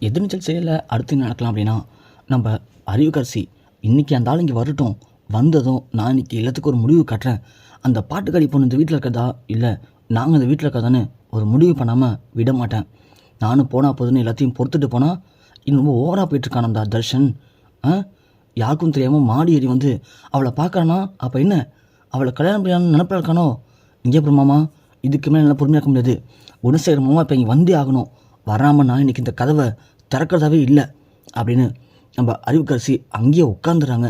எதிர்நீச்சல் செயலில் அடுத்து என்ன நடக்கலாம் அப்படின்னா நம்ம அறிவுக்கரசி இன்றைக்கி அந்த ஆள் இங்கே வரட்டும். வந்ததும் நான் இன்றைக்கி எல்லாத்துக்கும் ஒரு முடிவு கட்டுறேன். அந்த பாட்டுக்காரி பொண்ணு இந்த வீட்டில் இருக்கதா இல்லை நாங்கள் இந்த வீட்டில் இருக்கதான்னு ஒரு முடிவு பண்ணாமல் விட மாட்டேன். நானும் போனால் போதுன்னு எல்லாத்தையும் பொறுத்துட்டு போனால் இன்னும் ரொம்ப ஓவராக போயிட்டுருக்கான் அந்த தர்ஷன். ஆ? யாருக்கும் தெரியாமல் மாடி ஏறி வந்து அவளை பார்க்கறானா? அப்போ என்ன? அவளை கல்யாணம் பண்ணான்னு நினப்பில் இருக்கானோ? இங்கே அப்புறமாமா இதுக்கு மேலே என்னால் பொறுமையாக இருக்க முடியாது. குணசேகர் மாமா இப்போ இங்கே வந்தே ஆகணும். வராமல் நான் இன்றைக்கி இந்த கதவை திறக்கிறதாவே இல்லை அப்படின்னு நம்ம அறிவுக்கரசி அங்கேயே உட்காந்துறாங்க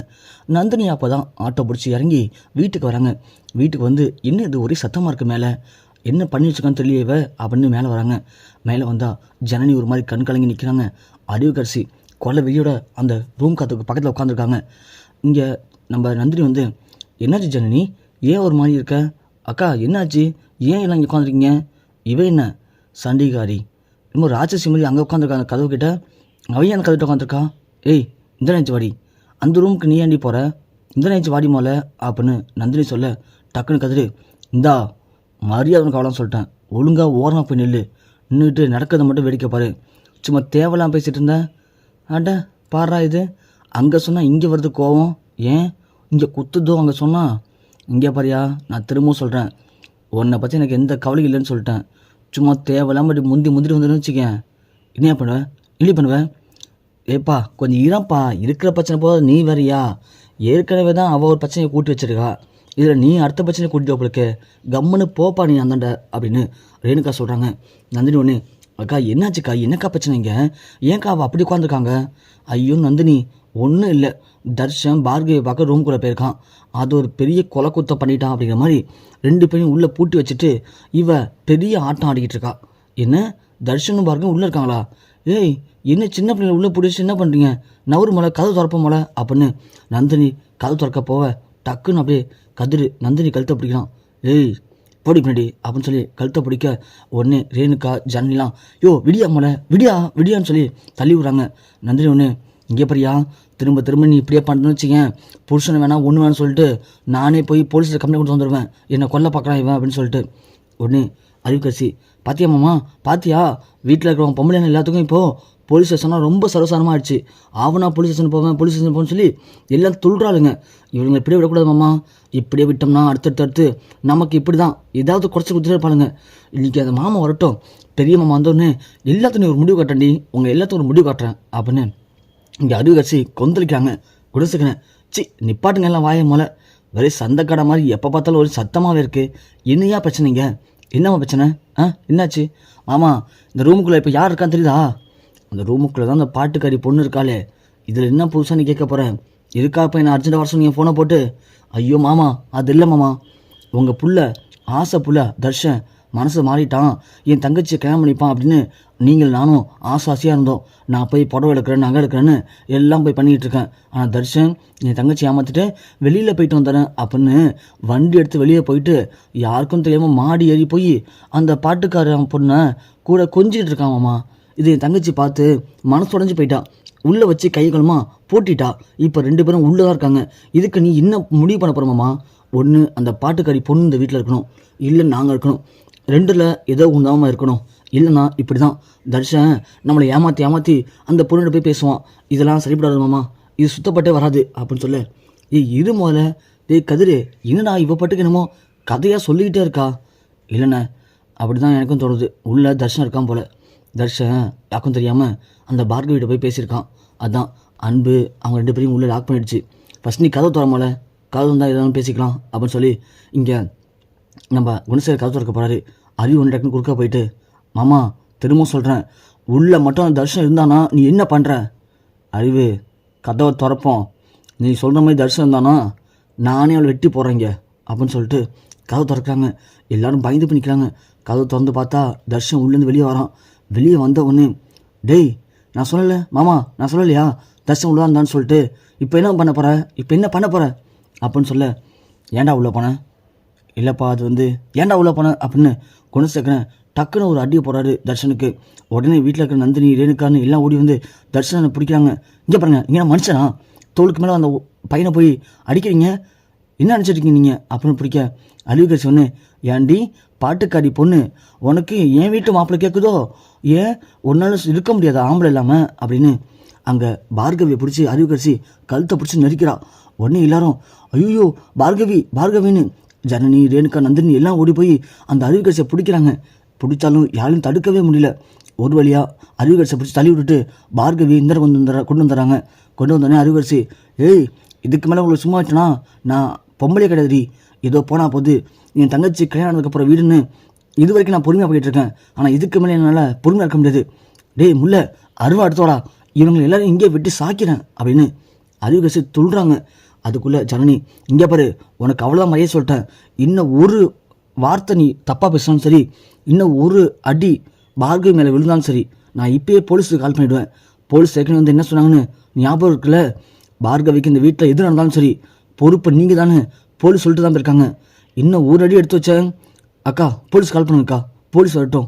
நந்தினி அப்போ தான் ஆட்டோ பிடிச்சி இறங்கி வீட்டுக்கு வராங்க. வீட்டுக்கு வந்து என்ன இது ஒரே சத்தமாக இருக்குது மேலே? என்ன பண்ணி வச்சுக்கான்னு தெரியவ அப்படின்னு மேலே வராங்க. மேலே வந்தால் ஜனனி ஒரு மாதிரி கண் கலங்கி நிற்கிறாங்க அறிவுக்கரசி கொலை வெளியோட அந்த ரூம் காத்துக்கு பக்கத்தில் உட்காந்துருக்காங்க இங்கே நம்ம நந்தினி வந்து என்னாச்சு ஜனனி? ஏன் ஒரு மாதிரி இருக்க? அக்கா என்னாச்சு? ஏன் எல்லாம் இங்கே உட்காந்துருக்கீங்க இவ என்ன? சண்டிகாரி இன்னும் ராட்சசி மாதிரி அங்கே உட்காந்துருக்காங்க கதவு கிட்ட. அவன் அந்த கதவு உட்காந்துருக்கா ஏய் இந்த நினச்சி வாடி. அந்த ரூமுக்கு நீ ஏண்டி போகிற இந்த நினச்சி வாடி மோல அப்படின்னு நந்தினி சொல்ல டக்குன்னு கதிரு இந்தா மரியாதை உனக்கு அவ்வளோ சொல்லிட்டேன். ஒழுங்காக ஓரமாக போய் நில்லு. நின்றுட்டு நடக்கிறத மட்டும் வேடிக்கை பாரு. சும்மா தேவலாம் பேசிகிட்டு இருந்தேன் ஆட்ட பாடுறா இது. அங்கே சொன்னால் இங்கே வருது கோவம். ஏன்? இங்கே குத்துதோ அங்கே சொன்னால் இங்கே பாரியா நான் திரும்பவும் சொல்கிறேன் உன்னை பற்றி எனக்கு எந்த கவலையும் இல்லைன்னு சொல்லிட்டேன். சும்மா தேவையில்லாமல் அப்படி முந்தி முந்திரி வந்துடும் வச்சுக்கேன். என்ன பண்ணுவேன் இல்லை பண்ணுவேன் ஏப்பா கொஞ்சம் இறப்பா இருக்கிற பிரச்சனை போத நீ வேறியா? ஏற்கனவே தான் அவள் ஒரு பிரச்சனையை கூட்டி வச்சிருக்கா. இதில் நீ அடுத்த பிரச்சனையை கூட்டிட்டு உங்களுக்கு கம்முன்னு போப்பா நீ அந்தாண்ட அப்படின்னு ரேணுகா சொல்கிறாங்க நந்தினி ஒன்று அக்கா என்னாச்சுக்கா? என்னக்கா பிரச்சனைங்க ஏன்க்கா அவள் அப்படி உட்காந்துருக்காங்க ஐயோ நந்தினி ஒன்றும் இல்லை. தர்ஷன் பார்கவியை பார்க்க ரூம்குள்ளே போயிருக்கான். அது ஒரு பெரிய கொலை குத்த பண்ணிட்டான் அப்படிங்கிற மாதிரி ரெண்டு பேரையும் உள்ளே பூட்டி வச்சுட்டு இவ பெரிய ஆட்டம் ஆடிக்கிட்டு இருக்கா. என்ன? தர்ஷனும் பார்க்க உள்ளே இருக்காங்களா? ஏய் என்ன சின்ன பிள்ளைங்க உள்ளே பிடிச்சி என்ன பண்ணுறீங்க நவரு மலை கதவு திறப்ப மலை அப்படின்னு நந்தினி கதவு திறக்க போவ. டக்குன்னு அப்படியே கதிரு நந்தினி கழுத்தை பிடிக்கிறான். ஏய் போடி பின்னாடி அப்படின்னு சொல்லி கழுத்தை பிடிக்க உடனே ரேணுக்கா ஜன்னிலாம் யோ விடியா மலை விடியா விடியான்னு சொல்லி தள்ளி விடுறாங்க. நந்தினி ஒன்று இங்கே பிரியா திரும்ப திரும்ப நீ இப்படியே பண்ணுன்னு வச்சுக்கேன். புருஷனை வேணாம் ஒன்று வேணாம்னு சொல்லிட்டு நானே போய் போலீஸில் கம்ப்ளைண்ட் கொண்டு வந்துடுவேன் என்னை கொல்ல பார்க்குறான் இவன் அப்படின்னு சொல்லிட்டு. உடனே அறிவுக்கரசி பாத்தியா மாமா? பாத்தியா? வீட்டில் இருக்கிறவங்க பொம்பளைங்க எல்லாத்துக்கும் இப்போது போலீஸ் ஸ்டேஷனாக ரொம்ப சர்வசாரமாக ஆயிடுச்சு. ஆவனா போலீஸ் ஸ்டேஷன் போவேன் போலீஸ் ஸ்டேஷன் போகணும்னு சொல்லி எல்லாம் துள்றாளுங்க இவங்களை இப்படியே விடக்கூடாது மாமா. இப்படியே விட்டோம்னா அடுத்தடுத்து அடுத்து நமக்கு இப்படி தான் ஏதாவது குறைச்சி கொடுத்துட்டே இருப்பாளுங்க. இன்றைக்கி அந்த மாமா வரட்டும். பெரிய மாமா வந்தோடனே எல்லாத்துக்கும் ஒரு முடிவு காட்டண்டி உங்கள் எல்லாத்துக்கும் ஒரு முடிவு காட்டுறேன் அப்படின்னு இங்கே அறிவு கட்சி கொந்தளிக்காங்க குடிசுக்கிறேன் சி நிப்பாட்டுங்க எல்லாம் வாய மொல வெறும் சந்தக்கடை மாதிரி எப்போ பார்த்தாலும் ஒரு சத்தமாகவே இருக்குது என்னையா பிரச்சனைங்க என்னம்மா பிரச்சனை? ஆ என்னாச்சு? மாமா இந்த ரூமுக்குள்ளே இப்போ யார் இருக்கான்னு தெரியுதா? அந்த ரூமுக்குள்ளே தான் அந்த பாட்டுக்காரி பொண்ணு இருக்காளே. இதில் என்ன புதுசாக நீ கேட்க போகிறேன் இருக்கா இப்போ என்ன அர்ஜென்ட் வர சொன்னீங்க ஃபோனை போட்டு? ஐயோ மாமா அது இல்லை மாமா. உங்கள் புள்ள ஆசை புள்ள தர்ஷன் மனசு மாறிட்டான். என் தங்கச்சியை கல்யாணம் பண்ணிப்பான் அப்படின்னு நீங்கள் நானும் ஆசை இருந்தோம். நான் போய் புடவை எடுக்கிறேன் நகை எடுக்கிறேன்னு எல்லாம் போய் பண்ணிகிட்டு இருக்கேன் ஆனால் தர்ஷன் என் தங்கச்சி ஏமாற்றிட்டு வெளியில் போயிட்டு வந்துடுறேன் அப்படின்னு வண்டி எடுத்து வெளியே போயிட்டு யாருக்கும் தெரியாமல் மாடி ஏறி போய் அந்த பாட்டுக்காரன் பொண்ணை கூட கொஞ்சிட்டு இருக்கான் இது என் தங்கச்சி பார்த்து மனசு உடஞ்சி போயிட்டான் உள்ளே வச்சு கை கலமா போட்டிட்டா. இப்போ ரெண்டு பேரும் உள்ளே தான் இருக்காங்க. இதுக்கு நீ என்ன முடிவு பண்ண போகிறோமாம்மா ஒன்று அந்த பாட்டுக்காரி பொண்ணு இந்த வீட்டில் இருக்கணும். இல்லை நாங்கள் இருக்கணும். ரெண்டில் ஏதோ உண்டாமல் இருக்கணும். இல்லைனா இப்படி தான் தர்ஷன் நம்மளை ஏமாற்றி ஏமாற்றி அந்த பொண்ணுகிட்ட போய் பேசுவான். இதெல்லாம் சரிப்படாது மாமா. இது சுத்தப்பட்டே வராது அப்படின்னு சொல்ல. ஏய் இரு முதல்ல டேய் கதிர் என்னடா இவ பாட்டுக்கு என்னமோ கதையாக சொல்லிக்கிட்டே இருக்கா? இல்லைண்ணே அப்படி தான் எனக்கும் தோணுது. உள்ள தர்ஷன் இருக்கான் போல. தர்ஷன் யாருக்கும் தெரியாமல் அந்த பார்கவிட்ட போய் பேசியிருக்கான். அதான் அன்பு அவங்க ரெண்டு பேரையும் உள்ளே லாக் பண்ணிடுச்சு. ஃபஸ்ட் நீ கதை தோற போல கதவு இருந்தால் எதாவது பேசிக்கலாம் அப்படின்னு சொல்லி இங்கே நம்ம குணசேகர் கதவு திறக்க போகிறாரு அறிவு ஒன்று டக்குன்னு குறுக்க போயிட்டு மாமா திரும்பவும் சொல்கிறேன் உள்ளே மட்டும் அந்த தர்ஷன் இருந்தானா? நீ என்ன பண்ணுற அறிவு கதவை திறப்போம். நீ சொல்கிற மாதிரி தர்ஷன் இருந்தானா? நானே அவளை வெட்டி போகிறேங்க அப்படின்னு சொல்லிட்டு கதை திறக்கிறாங்க. எல்லோரும் பயந்து பண்ணிக்கிறாங்க. கதவை திறந்து பார்த்தா தர்ஷன் உள்ளேருந்து வெளியே வரான். வெளியே வந்த உடனே டேய் நான் சொல்லலை. மாமா நான் சொல்லலையா? தர்ஷன் உள்ளே இருந்தான்னு சொல்லிட்டு இப்போ என்ன பண்ண போகிற இப்போ என்ன பண்ண போகிற அப்படின்னு சொல்ல ஏன்டா உள்ளே போனேன் இல்லைப்பா அது வந்து ஏன்டா உள்ளே போன? அப்படின்னு குணசேகரன் டக்குன்னு ஒரு அடியை போடுறாரு தர்ஷனுக்கு. உடனே வீட்டில் இருக்கிற நந்தினி ரேணுக்கான்னு எல்லாம் ஓடி வந்து தர்ஷனை பிடிக்கிறாங்க. இங்கே பாருங்க இங்கே மனுஷனா? தோளுக்கு மேலே அந்த பையனை போய் அடிக்கிறீங்க? என்ன நினச்சிருக்கீங்க நீங்கள் அப்படின்னு பிடிக்க அழிவுகர் ஒன்று ஏண்டி பாட்டுக்காரி பொண்ணு உனக்கு என் வீட்டு மாப்பிள்ளை கேட்குதோ ஏன் ஒன்றால் இருக்க முடியாது ஆம்பளை இல்லாமல் அப்படின்னு அங்கே பார்கவியை பிடிச்சி அறிவுக்கரிசி கழுத்தை பிடிச்சி நெரிக்கிறா. உடனே எல்லாரும் ஐயோ பார்கவி பார்கவின்னு ஜனனி ரேணுகா நந்தினி எல்லாம் ஓடி போய் அந்த அறிவுக்கரிசியை பிடிக்கிறாங்க. பிடிச்சாலும் யாரையும் தடுக்கவே முடியல. ஒரு வழியாக அறிவுக்கரிசியை பிடிச்சி தள்ளி விட்டுட்டு பார்கவி இந்த கொண்டு வந்துடுற கொண்டு வந்துடுறாங்க கொண்டு வந்தோடனே அறிவுக்கரிசி ஏய் இதுக்கு மேலே உங்களுக்கு சும்மா வச்சுனா நான் பொம்பளை கிடையாதுடி. ஏதோ போனால் போது என் தங்கச்சி கல்யாணம் ஆனதுக்கப்புறம் வீடுன்னு இது வரைக்கும் நான் பொறுமையாக போயிட்டு இருக்கேன். ஆனால் இதுக்கு மேலே என்னால் பொறுமையாக இருக்க முடியாது. டேய் முல்லை அருவா அடுத்தோடா இவங்களை எல்லாரும் இங்கே வெட்டி சாக்கிறேன் அப்படின்னு அறிவுகசி துள்ளுறாங்க அதுக்குள்ளே ஜனனி இங்கே பாரு உனக்கு அவ்வளோதான் மரியாதை சொல்லிட்டேன். இன்னும் ஒரு வார்த்தை நீ தப்பாக பேசினாலும் சரி இன்னும் ஒரு அடி பார்கவி மேலே விழுந்தாலும் சரி நான் இப்பயே போலீஸுக்கு கால் பண்ணிவிடுவேன் போலீஸ் ஏற்கனவே வந்து என்ன சொன்னாங்கன்னு ஞாபகம் இருக்குல்ல? பார்கவிக்கு இந்த வீட்டில் எது நடந்தாலும் சரி பொறுப்பு நீங்கள் தானே போலீஸ் சொல்லிட்டு தான் போயிருக்காங்க. இன்னும் ஒரு அடி எடுத்து வச்சேன். அக்கா போலீஸ் கால் பண்ணுங்கக்கா போலீஸ் வரட்டும்.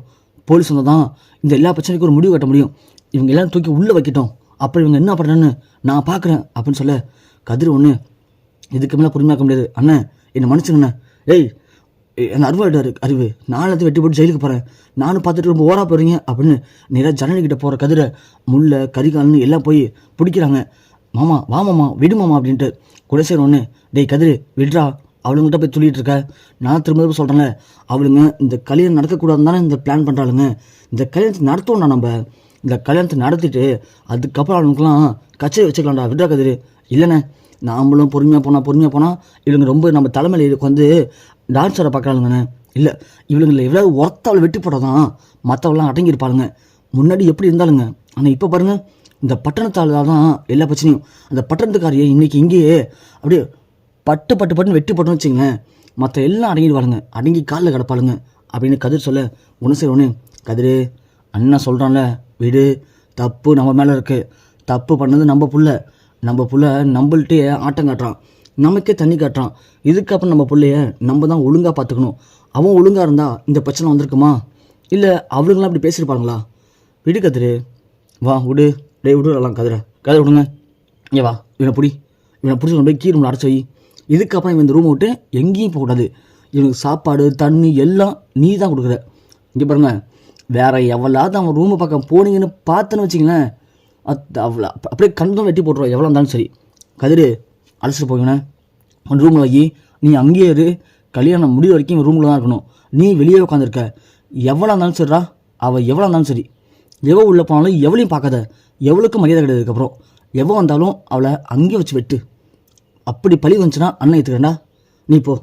போலீஸ் வந்தால் தான் இந்த எல்லா பிரச்சனைக்கும் ஒரு முடிவு கட்ட முடியும். இவங்க எல்லாம் தூக்கி உள்ளே வைக்கட்டும். அப்புறம் இவங்க என்ன பண்ணுறேன்னு நான் பார்க்குறேன் அப்படின்னு சொல்ல கதிர் ஒன்று இதுக்கு மேலே பொறுமையாக்க முடியாது. அண்ணன் என்னை மன்னிச்சுங்கண்ணே ஏய் என் அருவாடு அறிவு. நாளத்து வெட்டி போட்டு ஜெயிலுக்கு போகிறேன் நானும் பார்த்துட்டு ரொம்ப ஓரா போகிறீங்க அப்படின்னு நேராக ஜனனிக்கிட்ட போகிற கதிரை முல்லை கரிகால்னு எல்லாம் போய் பிடிக்கிறாங்க. மாமா வா மாமா விடு மாமா அப்படின்ட்டு குலசேர் ஒன்று டேய் கதிர் விடுறா அவளுங்கிட்ட போய் சொல்லிட்டு இருக்க. நான் திரும்ப சொல்கிறேன்ல அவளுங்க இந்த கல்யாணம் நடக்கக்கூடாதுன்னு தானே இந்த பிளான் பண்ணுறாளுங்க இந்த கல்யாணத்தை நடத்துவோம்டா நம்ம. இந்த கல்யாணத்தை நடத்திட்டு அதுக்கப்புறம் அவனுக்குலாம் கச்சேரி வச்சுக்கலாம்டா. விடுறா கதிர். இல்லைண்ணே. நாமளும் பொறுமையாக போனால் பொறுமையாக போனால் இவங்க ரொம்ப நம்ம தலைமையில் இதுக்கு வந்து டான்ஸரை பார்க்குறாளுங்கண்ணே இல்லை இவளுங்களை எவ்வளோ ஒருத்தவளை வெட்டி போட்டால் மற்றவெல்லாம் அடங்கியிருப்பாளுங்க. முன்னாடி எப்படி இருந்தாலுங்க ஆனால் இப்போ பாருங்கள் இந்த பட்டணத்தால் தான் எல்லா பிரச்சனையும். அந்த பட்டணத்துக்காரியை இன்றைக்கி இங்கேயே அப்படியே பட்டு பட்டு பட்டுன்னு வெட்டி போட்டோம்னு வச்சுங்க மற்ற எல்லாம் அடங்கிடுவாளுங்க. அடங்கி காலில் கிடப்பாளுங்க அப்படின்னு கதிர் சொல்ல குணசேர் ஒன்று கதிர் அண்ணன் சொல்கிறான்ல விடு. தப்பு நம்ம மேலே இருக்குது தப்பு பண்ணது நம்ம புள்ள. நம்ம புள்ள நம்மள்ட்டே ஆட்டம் காட்டுறான். நமக்கே தண்ணி காட்டுறான். இதுக்கப்புறம் நம்ம பிள்ளைய நம்ம தான் ஒழுங்காக பார்த்துக்கணும் அவன் ஒழுங்காக இருந்தால் இந்த பிரச்சனை வந்திருக்குமா? இல்லை அவளுங்களாம் அப்படி பேசியிருப்பாங்களா? விடு கதிரு. வா விடு. டேய் விடுறலாம் கதிரை. கதிரை விடுங்க. இங்கே வா. இவனை பிடி. இவனை பிடிச்சி கொண்டு போய் கீ ரூமில் அடைச்சி வை. இதுக்கப்புறம் இவன் இந்த ரூமை விட்டு எங்கேயும் போகக்கூடாது இவனுக்கு சாப்பாடு தண்ணி எல்லாம் நீ தான் கொடுக்குற. இங்கே பாருங்கள் வேற எவ்வளோது அவன் ரூமை பக்கம் போனீங்கன்னு பார்த்தேன்னு வச்சிங்களேன் அவ்வளோ அப்படியே கண்டம் வெட்டி போட்டுருவோம் எவ்வளோ இருந்தாலும் சரி. கதிரு அழைச்சிட்டு போங்கண்ணே உன் ரூமில் வை நீ அங்கேயே இரு. கல்யாணம் முடிவு வரைக்கும் ரூமில் தான் இருக்கணும். நீ வெளியே உட்காந்துருக்க எவ்வளோ இருந்தாலும் சரிடா. அவள் எவ்வளோ இருந்தாலும் சரி. எவ்வளோ உள்ளே போனாலும் எவ்வளையும் பார்க்காத. எவ்வளோக்கும் மரியாதை கிடையாது அதுக்கப்புறம் எவ்வளோ வந்தாலும் அவளை அங்கேயே வச்சு வெட்டு. அப்படி பழி வந்துச்சுன்னா அண்ணன் ஏற்றுக்கிறேன்டா நீ போ.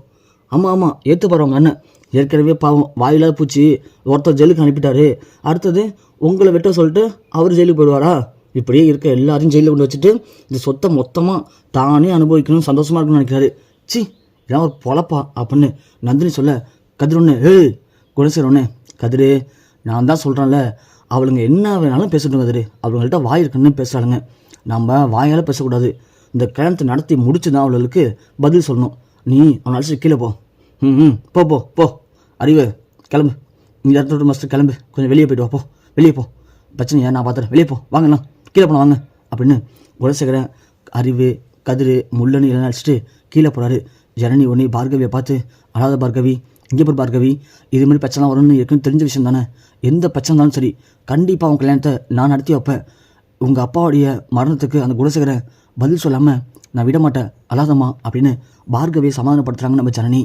ஆமாம் ஆமாம் ஏற்று போகிறவங்க அண்ணன். ஏற்கனவே பாவம். வாயிலாக பூச்சி. ஒருத்தர் ஜெயிலுக்கு அனுப்பிட்டாரு. அடுத்தது உங்களை வெட்ட சொல்லிட்டு அவர் ஜெயிலுக்கு போயிடுவாரா? இப்படியே இருக்க எல்லாரையும் ஜெயிலில் கொண்டு வச்சுட்டு இந்த சொத்தை மொத்தமாக தானே அனுபவிக்கணும் சந்தோஷமாக இருக்கணும்னு நினைக்கிறாரு. சி இதான் ஒரு பொழப்பா அப்படின்னு நந்தினி சொல்ல கதிர் ஒன்று ஹே குணசேர் ஒன்று கதிரு நான் தான் சொல்கிறேன்ல அவளுங்க என்ன வேணாலும் பேசட்டும் கதிர் அவங்கள்ட்ட வாய் இருக்குன்னு பேசுகிறாளுங்க நம்ம வாயால் பேசக்கூடாது. இந்த கல்யாணத்தை நடத்தி முடிச்சு தான் அவளுக்கு பதில் சொல்லணும். நீ அவனை அழைச்சி கீழே போ. ம் ம் போ போ போ. அறிவு கிளம்பு. இந்த இடத்துல விட்டு கிளம்பு. கொஞ்சம் வெளியே போயிட்டு வா போ. வெளியே போ. பிரச்சனையா? நான் பார்த்துறேன் வெளியே போ. வாங்கண்ணா கீழே போன வாங்க அப்படின்னு குலசேகரன் அறிவு கதிர் முள்ளன்னு எல்லாம் அடிச்சுட்டு கீழே போகிறாரு ஜனனி ஒன்று பார்கவியை பார்த்து அழாத பார்கவி இங்கே போய் பார்கவி இது மாதிரி பிரச்சனை வரும்னு இருக்குன்னு தெரிஞ்ச விஷயம் தானே. எந்த பிரச்சனை இருந்தாலும் சரி கண்டிப்பாக உன் கல்யாணத்தை நான் நடத்தி வைப்பேன். உங்கள் அப்பாவுடைய மரணத்துக்கு அந்த குலசேகரன் பதில் சொல்லாமல் நான் விட மாட்டேன் அழாதம்மா அப்படின்னு பார்கவியை சமாதானப்படுத்துகிறாங்க நம்ம ஜனனி.